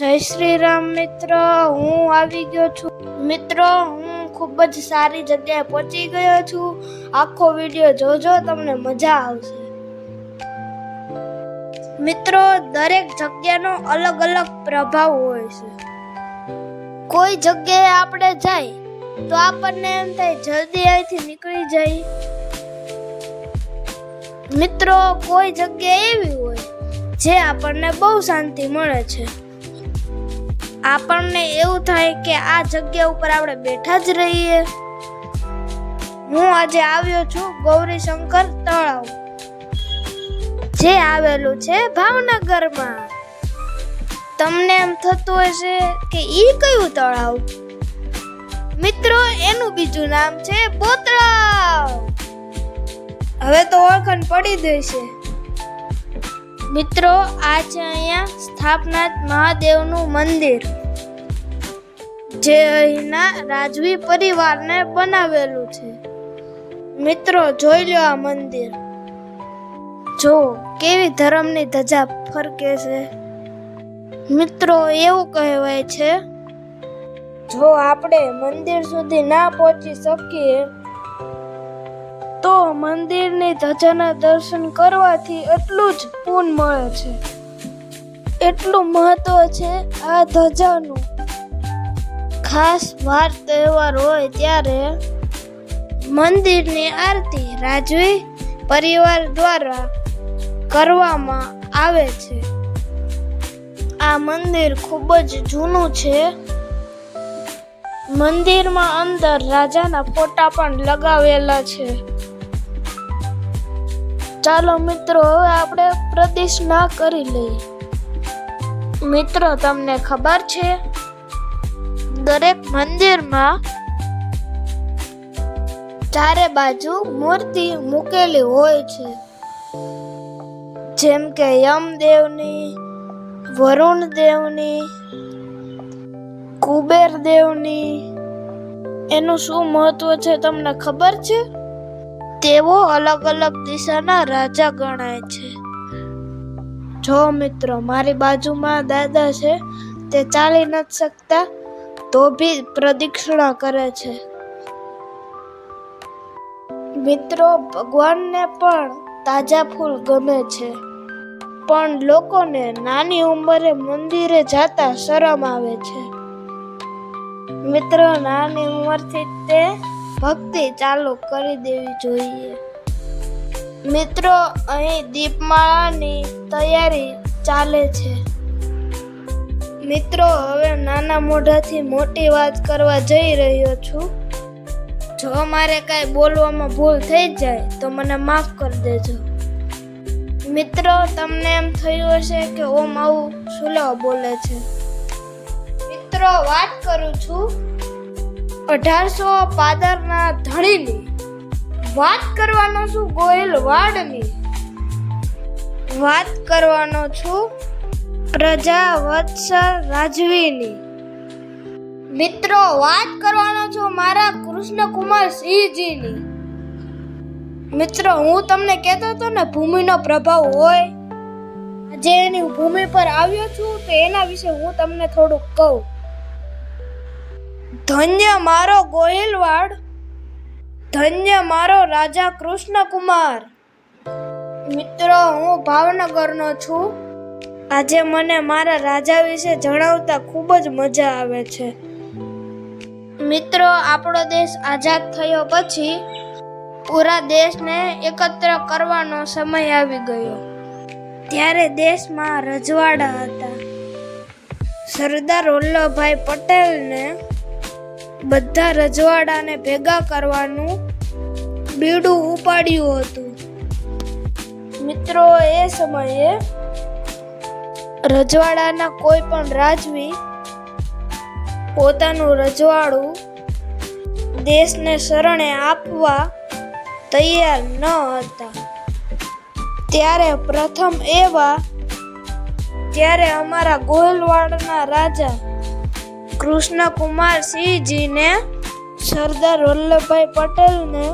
જય શ્રી રામ મિત્ર, હું આવી ગયો છું. મિત્રો, હું ખૂબ જ સારી જગ્યાએ પહોંચી ગયો છું. આખો વીડિયો જોજો, તમને મજા આવશે. મિત્રો, દરેક જગ્યાનો અલગ અલગ પ્રભાવ હોય છે. કોઈ જગ્યાએ આપણે જાય તો આપણને એમ થાય જલ્દી અહીંથી નીકળી જાય મિત્રો, કોઈ જગ્યા એવી હોય, જે આપણને બહુ શાંતિ મળે છે. આપણને એવું થાય કે આ જગ્યા ઉપર આપણે બેઠા જ રહીએ. હું આજે આવ્યો છું ગૌરીશંકર તળાવ, જે આવેલું છે ભાવનગરમાં. તમને એમ થતું હશે કે ઈ કયું તળાવ? મિત્રો, એનું બીજું નામ છે બોતળાવ હવે તો ઓળખાણ પડી દેશે મિત્રો, આ છે અહીંયા સ્થાપનાથ મહાદેવનું મંદિર, જે અહીંના રાજવી પરિવારને બનાવેલું છે. મિત્રો, જોઈ લો આ મંદિર. જો, કેવી ધર્મની ધજા ફરકે છે. મિત્રો, એવું કહેવાય છે, જો આપણે મંદિર સુધી ના પહોંચી શકીએ તો મંદિરની ધજાના દર્શન કરવાથી એટલું જ પૂન મળે છે. એટલું મહત્વ છે આ ધજાનું. ખાસ વાર તહેવાર હોય ત્યારે મંદિરની આરતી રાજવી પરિવાર દ્વારા કરવામાં આવે છે. આ મંદિર ખૂબ જ જૂનું છે. મંદિરમાં અંદર રાજાના ફોટા પણ લગાવેલા છે. ચાલો મિત્રો, હવે આપણે પ્રદક્ષિણા કરી લઈએ. મિત્રો, તમને ખબર છે, દરેક મંદિરમાં ચારે બાજુ મૂર્તિ મૂકેલી હોય છે. જેમ કે યમદેવની વરુણ દેવની કુબેર દેવની એનું શું મહત્વ છે, તમને ખબર છે? તેઓ અલગ અલગ દિશાના રાજા ગણાય છે. જો મિત્રો, મારી બાજુમાં દાદા છે, તે ચાલી નથી શકતા, તો બી પ્રદક્ષિણા કરે છે. મિત્રો, ભગવાનને પણ તાજા ફૂલ ગમે છે. પણ લોકોને નાની ઉંમરે મંદિરે જતા શરમ આવે છે. મિત્રો, નાની ઉંમરથી તે ભક્તિ ચાલુ કરી દેવી જોઈએ. મિત્રો, અહીં દીપમાળાની તૈયારી ચાલે છે. મિત્રો, હવે નાના મોઢાથી મોટી વાત કરવા જઈ રહ્યો છું. જો મારે કાંઈ બોલવામાં ભૂલ થઈ જાય, તો મને માફ કરી દેજો. મિત્રો, તમને એમ થયું હશે કે ઓમ આવું સુલો બોલે છે. મિત્રો, વાત કરું છું. અઢારસો પાદરના ધણીની વાત કરવાનો છું ગોયલ વાડની. વાત કરવાનો છું પ્રજા વત્સલ રાજવીની. મિત્રો, વાત કરવાનો છું મારા કૃષ્ણકુમાર સિંહજીની. મિત્રો, હું તમને કહેતો હતો ને, ભૂમિનો પ્રભાવ હોય. આજે એની ભૂમિ પર આવ્યો છું, તો એના વિશે હું તમને થોડુંક કહું. ધન્ય મારો ગોહિલવાડ, ધન્ય મારો રાજા કૃષ્ણકુમાર. મિત્રો, હું ભાવનગરનો છું. આજે મને મારા રાજા વિશે જણાવતા ખૂબ જ મજા આવે છે. મિત્રો, આપણો દેશ આઝાદ થયો પછી પૂરા દેશને એકત્ર કરવાનો સમય આવી ગયો. ત્યારે દેશમાં રજવાડા હતા. સરદાર વલ્લભભાઈ પટેલને બધા રજવાડાને ભેગા કરવાનું બીડું ઉપાડ્યું હતું. મિત્રો, એ સમયે રજવાડાના કોઈ પણ રાજવી પોતાનું રજવાડું દેશને શરણે આપવા તૈયાર ન હતા. ત્યારે પ્રથમ એવા ત્યારે અમારા ગોલવાડના રાજા કૃષ્ણકુમાર સિંહજીને સરદાર વલ્લભભાઈ પટેલને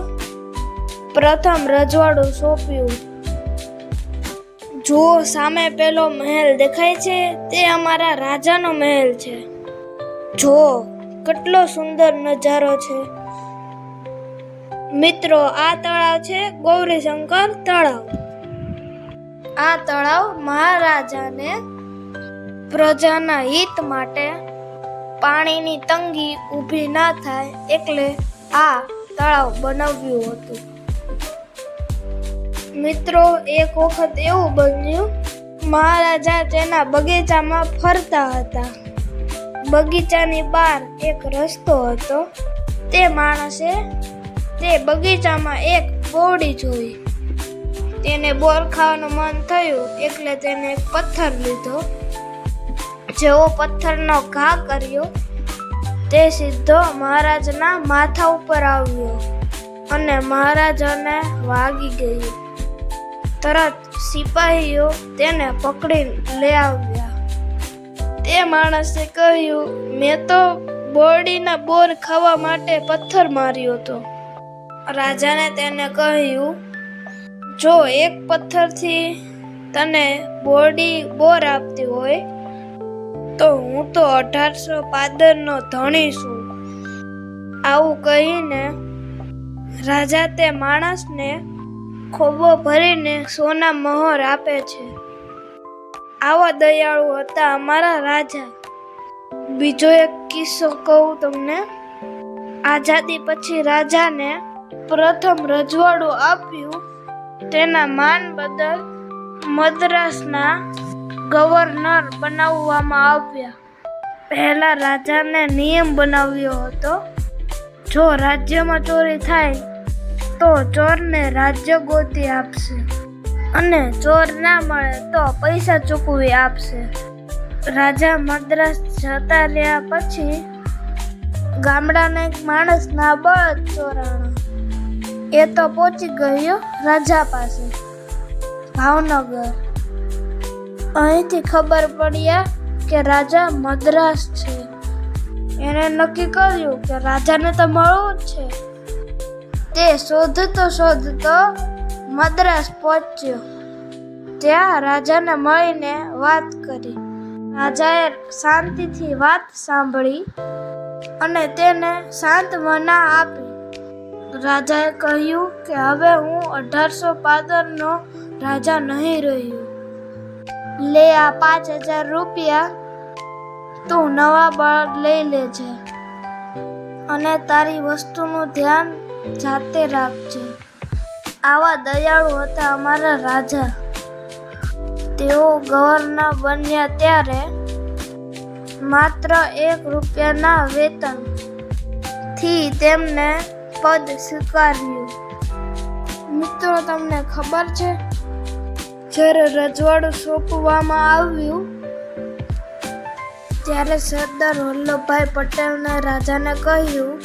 પ્રથમ રજવાડું સોંપ્યું. જો સામે પેલો મહેલ દેખાય છે, તે અમારા રાજાનો મહેલ છે. જો કેટલો સુંદર નજારો છે. મિત્રો, આ તળાવ છે ગૌરીશંકર તળાવ. આ તળાવ મહારાજાને પ્રજાના હિત માટે પાણીની તંગી ઊભી ના થાય એટલે આ તળાવ બનાવ્યું હતું. મિત્રો, એક વખત એવું બન્યું, મહારાજા તેના બગીચામાં ફરતા હતા. બગીચાની બહાર એક રસ્તો હતો. તે માણસે તે બગીચામાં એક બોરડી જોઈ. તેને બોર ખાવાનું મન થયું એટલે તેને પથ્થર લીધો. જેવો પથ્થરનો ઘા કર્યો, તે સીધો મહારાજના માથા ઉપર આવ્યો અને મહારાજાને વાગી ગયું તરત સિપાહીઓ તેને પકડી લઈ આવ્યા. તે માણસે કહ્યું, મેં તો બોરડીના બોર ખાવા માટે પથ્થર માર્યો હતો. રાજાને તેને કહ્યું, જો એક પથ્થરથી તને બોરડી બોર આપતી હોય તો હું તો અઢારસો પાદરનો ધણી છું. આવું કહીને રાજા તે માણસને ખોબો ભરીને સોના મહોર આપે છે. આવા દયાળુ હતા અમારા રાજા. બીજો એક કિસ્સો કહું તમને. આઝાદી પછી રાજાને પ્રથમ રજવાડું આપ્યું. તેના માન બદલ મદ્રાસના ગવર્નર બનાવવામાં આવ્યા. પહેલા રાજાને નિયમ બનાવ્યો હતો, જો રાજ્યમાં ચોરી થાય, તો ચોરને રાજ્ય ગોતી આપશે. અને ચોર ના મળે, તો પૈસા ચૂકવી આપશે. રાજા મદ્રાસ જતા રહ્યા પછી, ગામડાના એક માણસના બળદ ચોરાણો, એ તો પહોંચી ગયો રાજા પાસે. ભાવનગર. અહીંથી ખબર પડ્યા કે રાજા મદ્રાસ છે. એણે નક્કી કર્યું કે રાજાને તો મળવું જ છે. તે શોધતો શોધતો મદ્રાસ પહોંચ્યો. ત્યાં રાજાને મળીને વાત કરી. રાજાએ શાંતિથી વાત સાંભળી અને તેને શાંત મના આપી. રાજાએ કહ્યું કે હવે હું અઢારસો પાદરનો રાજા નહીં રહ્યો. લે આ પાંચ હજાર રૂપિયા તું નવા બળદ લઈ લેજે અને તારી વસ્તુનું ધ્યાન જાતે રાખજે. આવા દયાળુ હતા અમારા રાજા. તેઓ ગવર્નર બન્યા ત્યારે માત્ર એક રૂપિયાના વેતનથી તેમને પદ સ્વીકાર્યું. મિત્રો, તમને ખબર છે જ્યારે રજવાડું સોંપવામાં આવ્યું, ત્યારે સરદાર વલ્લભભાઈ પટેલને રાજાને કહ્યું,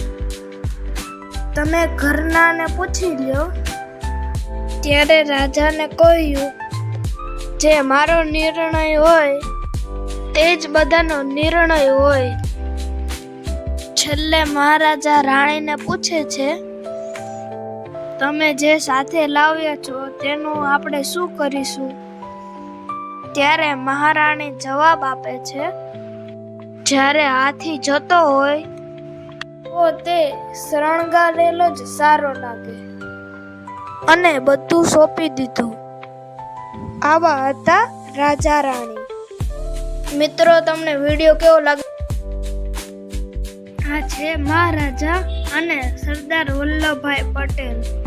તમે ઘરનાને પૂછી લ્યો. ત્યારે રાજાને કહ્યું, જે મારો નિર્ણય હોય, તે જ બધાનો નિર્ણય હોય. છેલ્લે મહારાજા રાણીને પૂછે છે તમે જે સાથે લાવ્યા છો તેનું આપણે શું કરીશું? ત્યારે મહારાણી જવાબ આપે છે, જ્યારે હાથી જતો હોય, તો તે શણગારેલો જ સારો લાગે. અને બધું સોંપી દીધું. આવા હતા રાજા રાણી. મિત્રો, તમને વીડિયો કેવો લાગે? આ છે મહારાજા અને સરદાર વલ્લભભાઈ પટેલ.